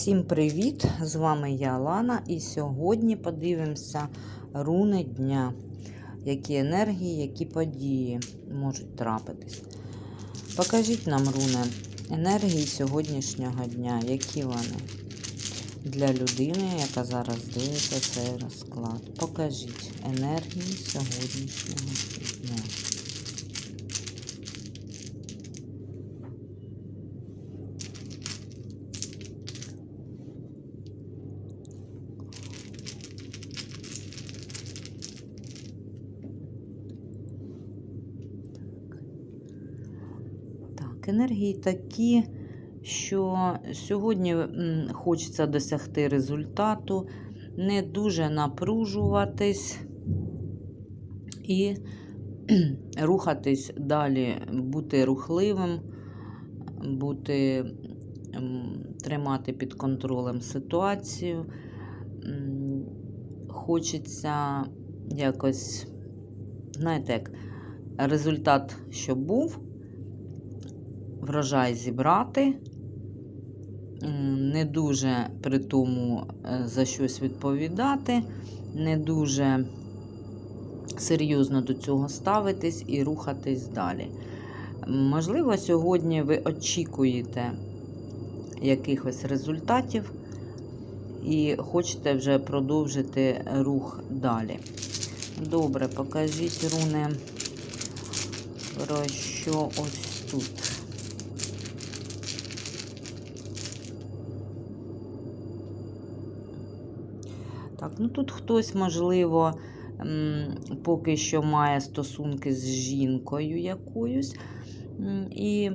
Всім привіт! З вами я Лана, і сьогодні подивимося руни дня, які енергії, які події можуть трапитись. Покажіть нам руни енергії сьогоднішнього дня, які вони для людини, яка зараз дивиться цей розклад. Покажіть енергії сьогоднішнього дня. Так, енергії такі, що сьогодні хочеться досягти результату, не дуже напружуватись і рухатись далі, бути рухливим, бути, тримати під контролем ситуацію. Хочеться якось, знаєте, як результат, що був, врожай зібрати, не дуже при тому е, за щось відповідати, не дуже серйозно до цього ставитись і рухатись далі. Можливо, сьогодні ви очікуєте якихось результатів і хочете вже продовжити рух далі. Добре, покажіть руни про що ось тут. Так, ну тут хтось, можливо, поки що має стосунки з жінкою якоюсь. І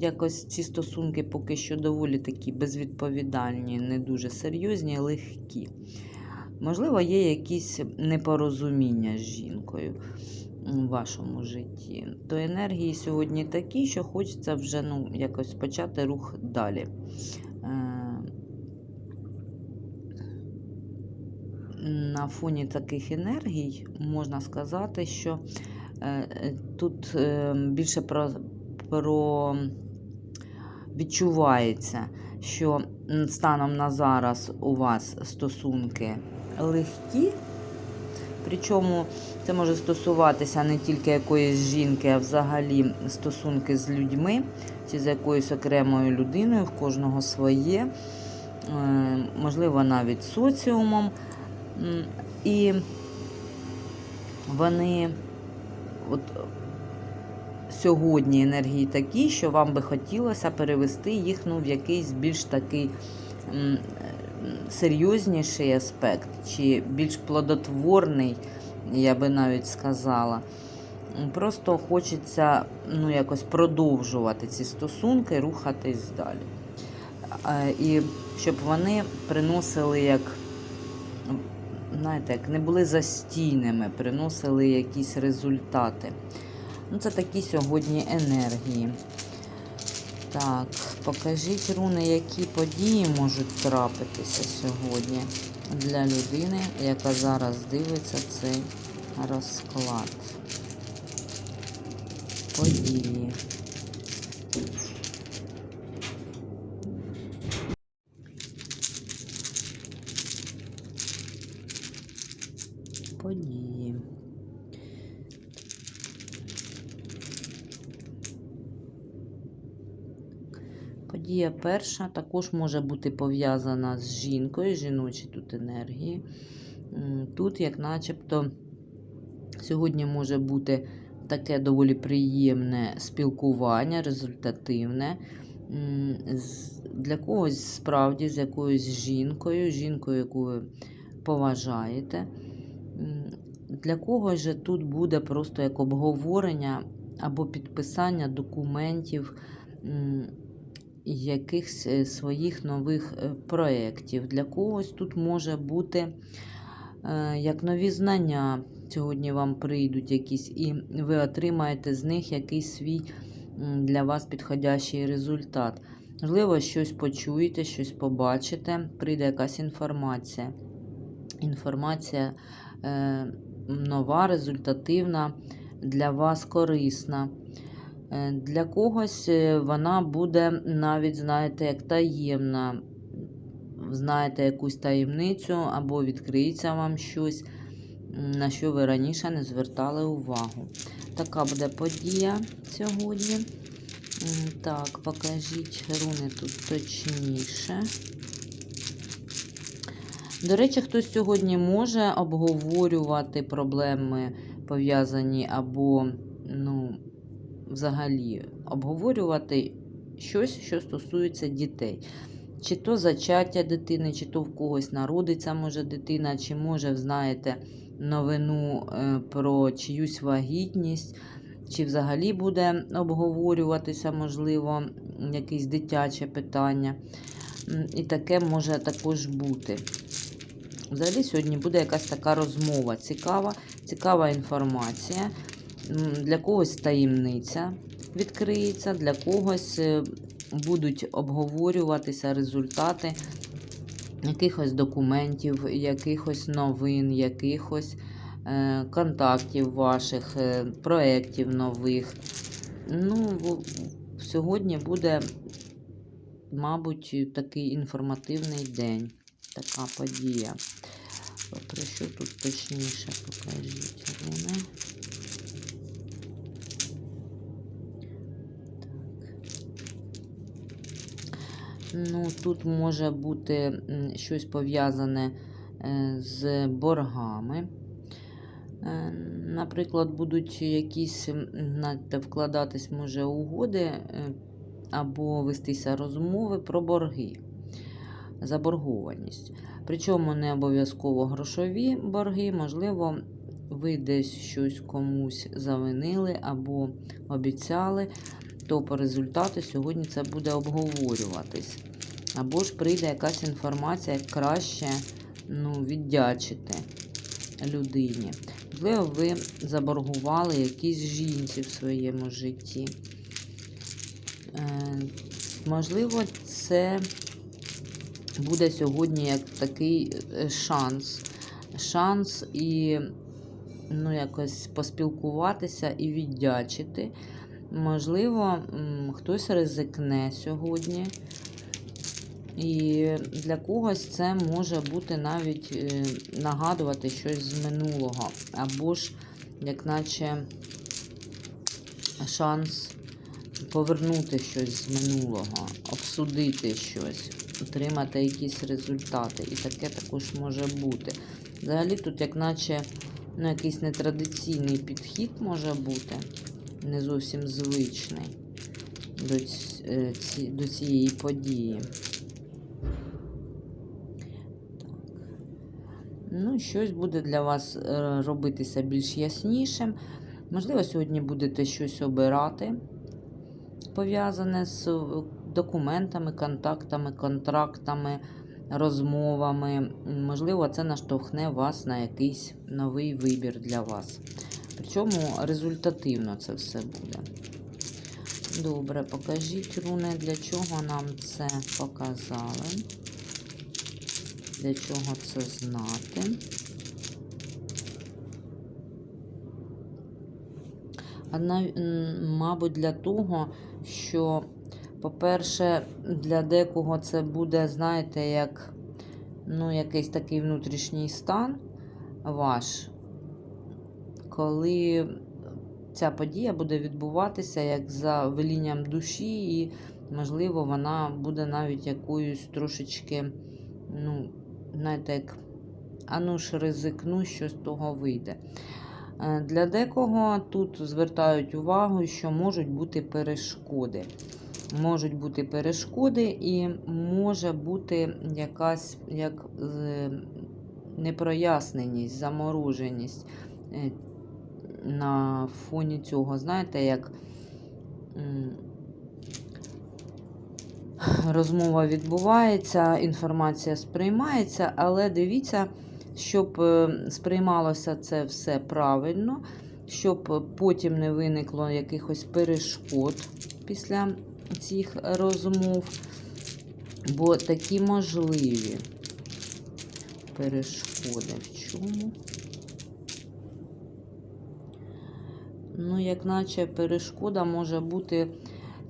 якось ці стосунки поки що доволі такі безвідповідальні, не дуже серйозні, легкі. Можливо, є якісь непорозуміння з жінкою в вашому житті. То енергії сьогодні такі, що хочеться вже ну, якось почати рух далі. Е, На фоні таких енергій можна сказати, що е, е, тут е, більше про, про відчувається, що станом на зараз у вас стосунки легкі. Причому це може стосуватися не тільки якоїсь жінки, а взагалі стосунки з людьми чи з якоюсь окремою людиною, в кожного своє, можливо, навіть соціумом. І вони от сьогодні енергії такі, що вам би хотілося перевести їх ну, в якийсь більш такий серйозніший аспект, чи більш плодотворний, я би навіть сказала. Просто хочеться ну, якось продовжувати ці стосунки, рухатись далі. Е, І щоб вони приносили як, знаєте, як не були застійними, приносили якісь результати. Ну, Це такі сьогодні енергії. Так, покажіть руни, які події можуть трапитися сьогодні для людини, яка зараз дивиться цей розклад. Події. Подія перша також може бути пов'язана з жінкою, жіночі тут енергії. Тут, як начебто, сьогодні може бути таке доволі приємне спілкування, результативне. Для когось справді з якоюсь жінкою, жінкою, яку ви поважаєте. Для когось же тут буде просто як обговорення або підписання документів. Якихось е, своїх нових е, проєктів. Для когось тут може бути е, як нові знання. Сьогодні вам прийдуть якісь, і ви отримаєте з них якийсь свій для вас підходящий результат. Можливо, щось почуєте, щось побачите, прийде якась інформація. Інформація е, нова, результативна, для вас корисна. Е, Для когось е, вона буде навіть, знаєте, як таємна, знаєте якусь таємницю, або відкриється вам щось, на що ви раніше не звертали увагу. Така буде подія сьогодні. Так, покажіть руни тут точніше. До речі, хтось сьогодні може обговорювати проблеми, пов'язані або, ну, взагалі, обговорювати щось, що стосується дітей. Чи то зачаття дитини, чи то в когось народиться може дитина, чи може, знаєте, новину е, про чиюсь вагітність, чи взагалі буде обговорюватися, можливо, якесь дитяче питання. І таке може також бути. Взагалі сьогодні буде якась така розмова цікава, цікава інформація. Для когось таємниця відкриється, для когось е, будуть обговорюватися результати якихось документів, якихось новин, якихось е, контактів ваших, е, проєктів нових. Ну, сьогодні буде, мабуть, такий інформативний день, така подія. Про що тут точніше покажіть. Ну, тут може бути щось пов'язане е, з боргами. Е, Наприклад, будуть якісь вкладатись, може, угоди е, або вестися розмови про борги, заборгованість. Причому не обов'язково грошові борги, можливо, ви десь щось комусь завинили або обіцяли, по результату сьогодні це буде обговорюватись. Або ж прийде якась інформація, як краще ну, віддячити людині. Можливо, ви заборгували якісь жінці в своєму житті. Е, можливо, це буде сьогодні як такий е, шанс. Шанс і ну, якось поспілкуватися і віддячити. Можливо, хтось ризикне сьогодні. І для когось це може бути навіть е, нагадувати щось з минулого, або ж, як наче, шанс повернути щось з минулого, обсудити щось, отримати якісь результати. І таке також може бути. Взагалі, тут, як наче, ну, якийсь нетрадиційний підхід може бути, не зовсім звичний до, е, ці- до цієї події. Ну, щось буде для вас е, робитися більш яснішим. Можливо, сьогодні будете щось обирати, пов'язане з е, документами, контактами, контрактами, розмовами. Можливо, це наштовхне вас на якийсь новий вибір для вас. Причому результативно це все буде. Добре, покажіть руни, для чого нам це показали. Для чого це знати? А нав- м, мабуть, для того, що, по-перше, для декого це буде, знаєте, як ну, якийсь такий внутрішній стан ваш, коли ця подія буде відбуватися як за велінням душі, і, можливо, вона буде навіть якоюсь трошечки, ну, знаєте, як, а ну ж ризикну, що з того вийде. Е, Для декого тут звертають увагу, що можуть бути перешкоди. Можуть бути перешкоди, і може бути якась як непроясненість, замороженість е, на фоні цього. Знаєте, як розмова відбувається, інформація сприймається, але дивіться, щоб е, сприймалося це все правильно, щоб потім не виникло якихось перешкод після цих розмов, бо такі можливі перешкоди в чому. Ну, як наче перешкода може бути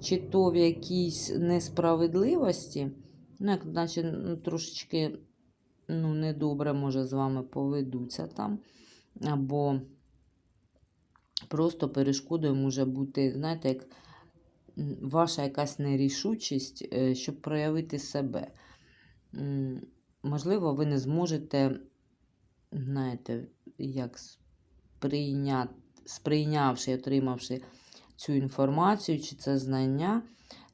чи то в якійсь несправедливості, Ну, як наче ну, трошечки ну, недобре, може, з вами поведуться там. Або просто перешкодою може бути, знаєте, як ваша якась нерішучість, е, щоб проявити себе. Можливо, ви не зможете, знаєте, як сприйняти, сприйнявши отримавши цю інформацію чи це знання,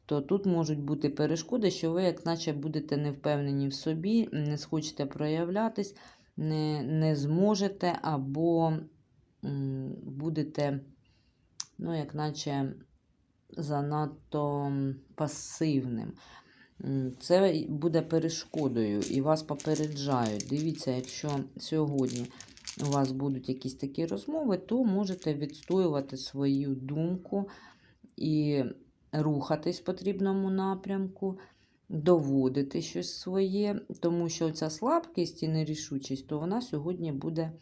то тут можуть бути перешкоди, що ви, як наче, будете не впевнені в собі, не схочете проявлятись, не, не зможете, або будете, ну, як наче, занадто пасивним. Це буде перешкодою і вас попереджають. Дивіться, якщо сьогодні у вас будуть якісь такі розмови, то можете відстоювати свою думку і рухатись в потрібному напрямку, доводити щось своє, тому що ця слабкість і нерішучість, то вона сьогодні буде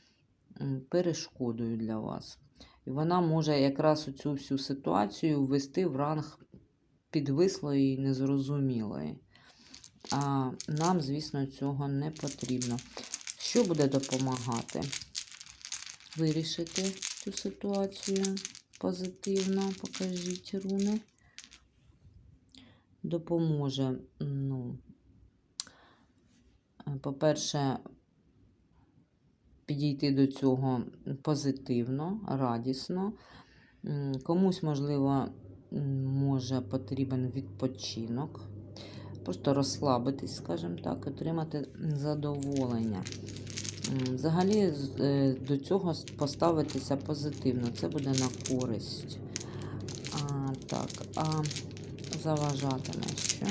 перешкодою для вас. І вона може якраз цю всю ситуацію ввести в ранг підвислої і незрозумілої. А нам, звісно, цього не потрібно. Що буде допомагати вирішити цю ситуацію позитивно? Покажіть руни. Допоможе, ну, по-перше, підійти до цього позитивно, радісно. Комусь, можливо, може потрібен відпочинок. Просто розслабитись, скажімо так, отримати задоволення. Взагалі е, до цього поставитися позитивно. Це буде на користь. А, так, а заважатиме що?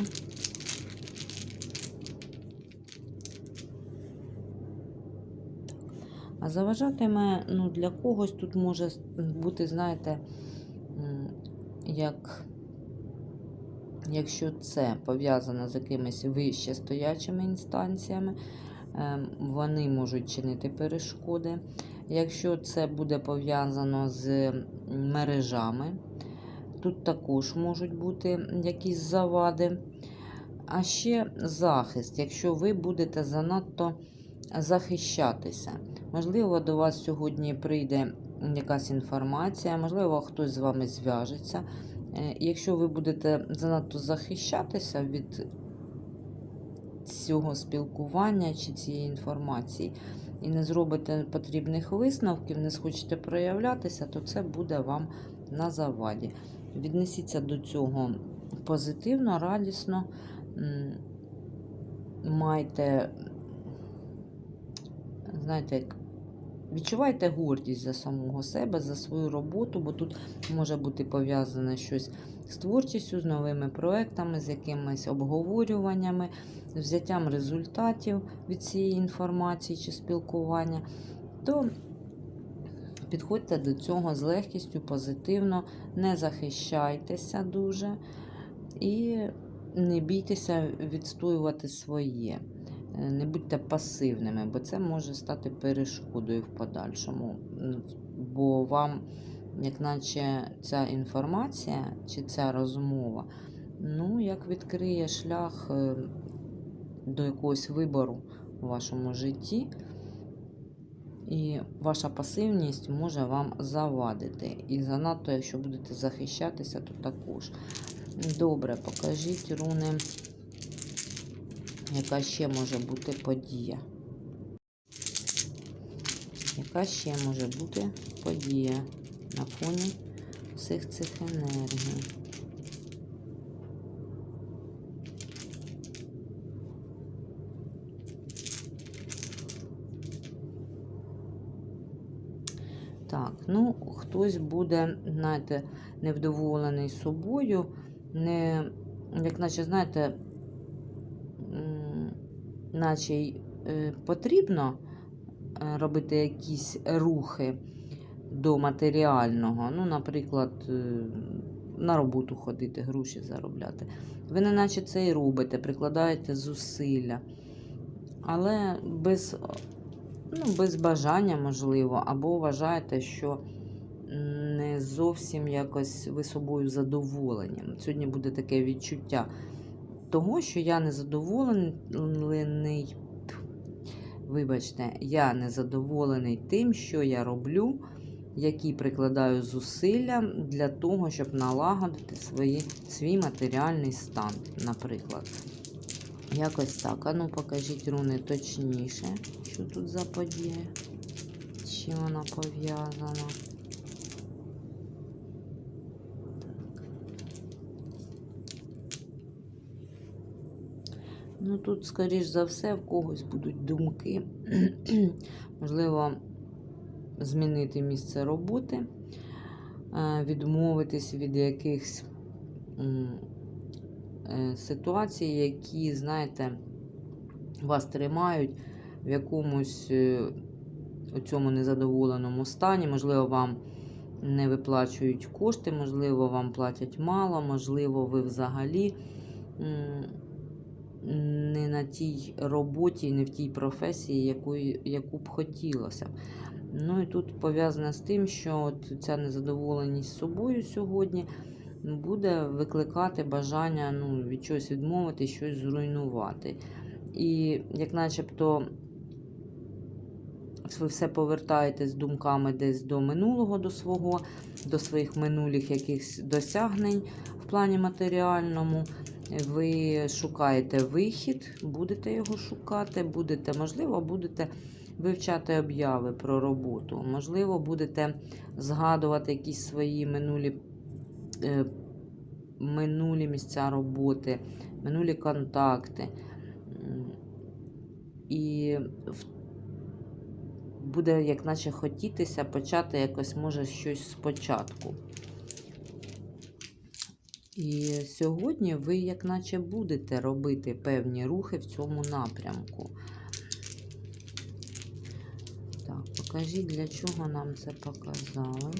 А заважатиме, ну, для когось тут може бути, знаєте, як, якщо це пов'язано з якимись вище стоячими інстанціями, вони можуть чинити перешкоди. Якщо це буде пов'язано з мережами, тут також можуть бути якісь завади. А ще захист, якщо ви будете занадто захищатися. Можливо, до вас сьогодні прийде якась інформація, можливо, хтось з вами зв'яжеться. Е, Якщо ви будете занадто захищатися від цього спілкування чи цієї інформації, і не зробите потрібних висновків, не схочете проявлятися, то це буде вам на заваді. Віднесіться до цього позитивно, радісно. Майте, знаєте, відчувайте гордість за самого себе, за свою роботу, бо тут може бути пов'язане щось з творчістю, з новими проектами, з якимись обговорюваннями, взяттям результатів від цієї інформації чи спілкування. То підходьте до цього з легкістю, позитивно, не захищайтеся дуже і не бійтеся відстоювати своє. Е, Не будьте пасивними, бо це може стати перешкодою в подальшому. Бо вам, як наче ця інформація чи ця розмова, ну, як відкриє шлях е, до якогось вибору у вашому житті. І ваша пасивність може вам завадити. І занадто, якщо будете захищатися, то також. Добре, покажіть руни, яка ще може бути подія. Яка ще може бути подія на фоні всіх цих енергій? Так, ну, хтось буде, знаєте, невдоволений собою, не, як наче, знаєте, наче е, потрібно е, робити якісь рухи до матеріального. Ну, наприклад, е, на роботу ходити, гроші заробляти. Ви не наче це і робите, прикладаєте зусилля. Але без, ну, без бажання, можливо, або вважаєте, що не зовсім якось ви собою задоволені. Сьогодні буде таке відчуття того, що я не задоволений. Вибачте, я не задоволений тим, що я роблю, які прикладаю зусилля для того, щоб налагодити свої, свій матеріальний стан, наприклад. Якось так. А ну покажіть руни точніше, що тут за подія, чим вона пов'язана. Ну, тут, скоріш за все, в когось будуть думки. Можливо, змінити місце роботи, е, відмовитись від якихось е, які, знаєте, вас тримають в якомусь е, цьому незадоволеному стані. Можливо, вам не виплачують кошти, можливо, вам платять мало, можливо, ви взагалі. не на тій роботі, не в тій професії, якої, яку б хотілося. Ну і тут пов'язане з тим, що от ця незадоволеність собою сьогодні буде викликати бажання ну, від чогось відмовити, щось зруйнувати. І як начебто ви все повертаєтесь думками десь до минулого, до свого, до своїх минулих якихось досягнень в плані матеріальному. Ви шукаєте вихід, будете його шукати, будете, можливо, будете вивчати обяви про роботу. Можливо, будете згадувати якісь свої минулі, минулі місця роботи, минулі контакти. І буде, як наче хотітися, почати якось, може, щось спочатку. І сьогодні ви, як наче, будете робити певні рухи в цьому напрямку. Так, покажіть, для чого нам це показали.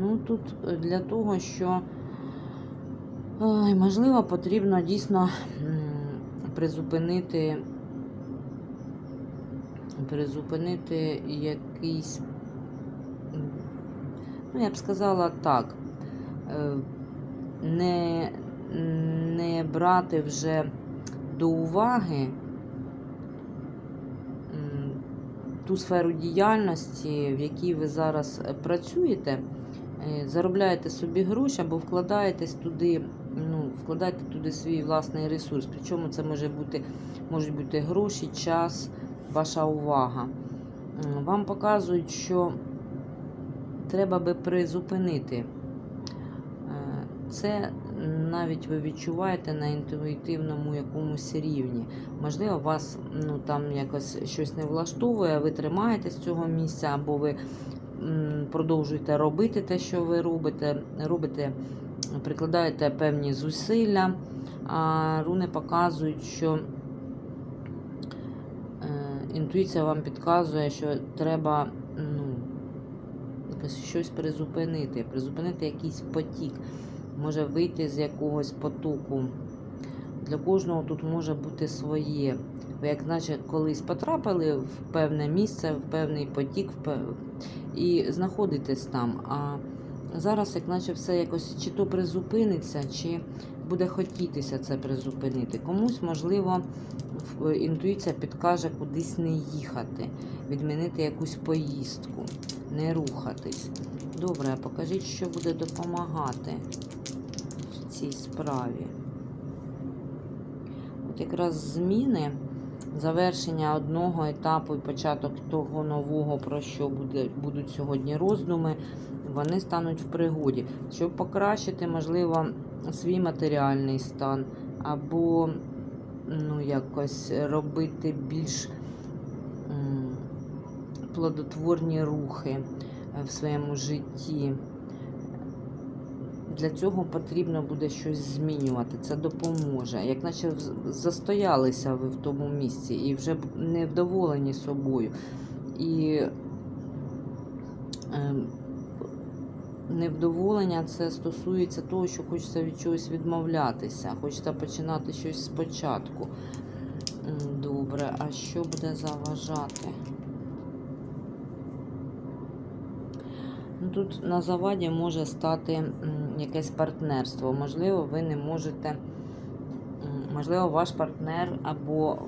Ну, тут е, для того, що, можливо, потрібно дійсно призупинити призупинити якийсь, ну, я б сказала так, е, не, не брати вже до уваги ту сферу діяльності, в якій ви зараз е, працюєте, заробляєте собі гроші або вкладаєтесь туди, ну, вкладайте туди свій власний ресурс. Причому це може бути, можуть бути гроші, час, ваша увага. Вам показують, що треба би призупинити. Е, Це навіть ви відчуваєте на інтуїтивному якомусь рівні. Можливо, вас ну, там якось щось не влаштовує, ви тримаєтесь цього місця, або ви м, продовжуєте робити те, що ви робите, робите, прикладаєте певні зусилля, а руни показують, що е, інтуїція вам підказує, що треба ну, щось призупинити, призупинити якийсь потік, може вийти з якогось потоку. Для кожного тут може бути своє. Ви як наче колись потрапили в певне місце, в певний потік, в пев... і знаходитесь там. А зараз, як наче все якось чи то призупиниться, чи буде хотітися це призупинити. Комусь, можливо, інтуїція підкаже кудись не їхати, відмінити якусь поїздку, не рухатись. Добре, а покажіть, що буде допомагати в цій справі. Якраз зміни, завершення одного етапу і початок того нового, про що буде, будуть сьогодні роздуми, вони стануть в пригоді. Щоб покращити, можливо, свій матеріальний стан, або ну, якось робити більш плодотворні рухи в своєму житті. Для цього потрібно буде щось змінювати. Це допоможе. Як наче застоялися ви в тому місці і вже б- невдоволені собою. І ем, невдоволення це стосується того, що хочеться від чогось відмовлятися, хочеться починати щось спочатку. Добре, а що буде заважати? Ну, Тут на заваді може стати якесь партнерство. Можливо, ви не можете, можливо, ваш партнер або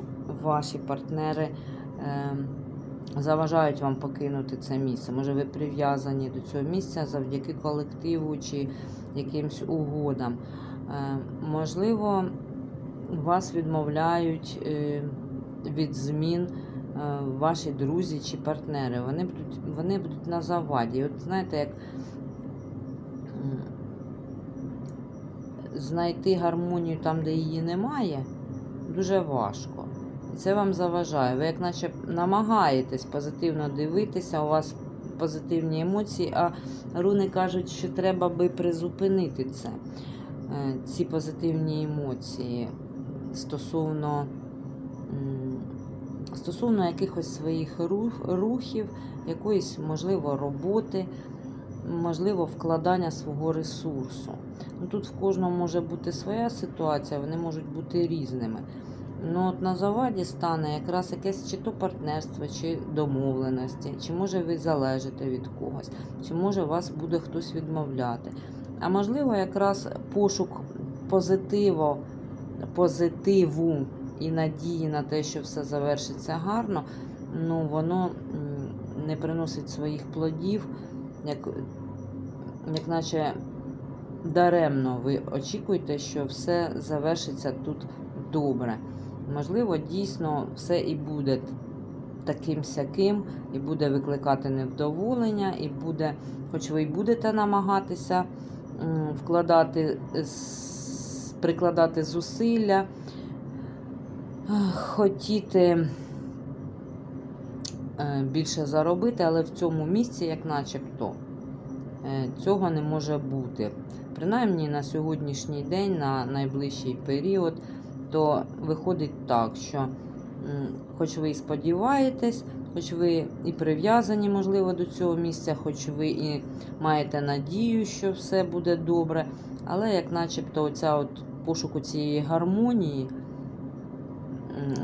ваші партнери е, заважають вам покинути це місце. Може, ви прив'язані до цього місця завдяки колективу чи якимсь угодам. Е, можливо, вас відмовляють е, від змін ваші друзі чи партнери. Вони будуть, вони будуть на заваді. От знаєте, як знайти гармонію там, де її немає, дуже важко. Це вам заважає. Ви як наче намагаєтесь позитивно дивитися, у вас позитивні емоції, а руни кажуть, що треба би призупинити це, е, ці позитивні емоції стосовно, стосовно якихось своїх рух, рухів, якоїсь, можливо, роботи, можливо, вкладання свого ресурсу. Ну, тут в кожного може бути своя ситуація, вони можуть бути різними. Ну, от на заваді стане якраз якесь чи то партнерство, чи домовленості, чи може ви залежите від когось, чи може вас буде хтось відмовляти. А можливо, якраз пошук позитиву, позитиву і надії на те, що все завершиться гарно, ну воно не приносить своїх плодів, як, як наче даремно ви очікуєте, що все завершиться тут добре. Можливо, дійсно все і буде таким сяким, і буде викликати невдоволення, і буде, хоч ви й будете намагатися вкладати, прикладати зусилля, хотіти е, більше заробити, але в цьому місці, як начебто, е, цього не може бути. Принаймні на сьогоднішній день, на найближчий період, то виходить так, що хоч ви і сподіваєтесь, хоч ви і прив'язані, можливо, до цього місця, хоч ви і маєте надію, що все буде добре, але як начебто оця от пошуку цієї гармонії,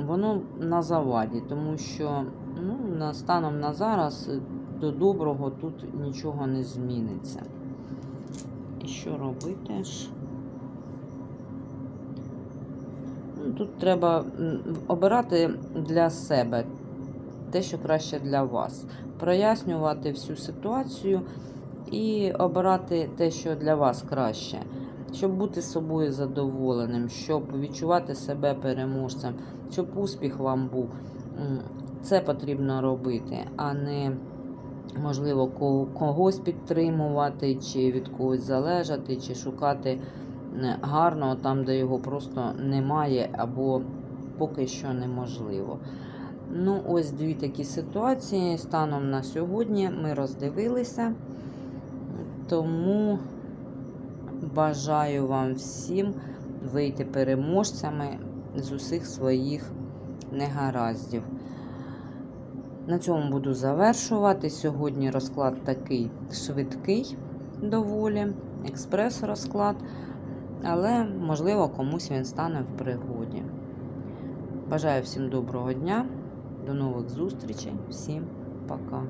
воно на заваді, тому що ну, станом на зараз е, до доброго тут нічого не зміниться. І що робити? Ну, Тут треба обирати для себе те, що краще для вас. Прояснювати всю ситуацію і обирати те, що для вас краще. Щоб бути собою задоволеним, щоб відчувати себе переможцем, щоб успіх вам був. Це потрібно робити, а не можливо когось підтримувати, чи від когось залежати, чи шукати гарного там, де його просто немає, або поки що неможливо. Ну, ось дві такі ситуації. Станом на сьогодні ми роздивилися. Тому бажаю вам всім вийти переможцями з усіх своїх негараздів. На цьому буду завершувати. Сьогодні розклад такий швидкий, доволі, експрес-розклад, але, можливо, комусь він стане в пригоді. Бажаю всім доброго дня, до нових зустрічей, всім пока.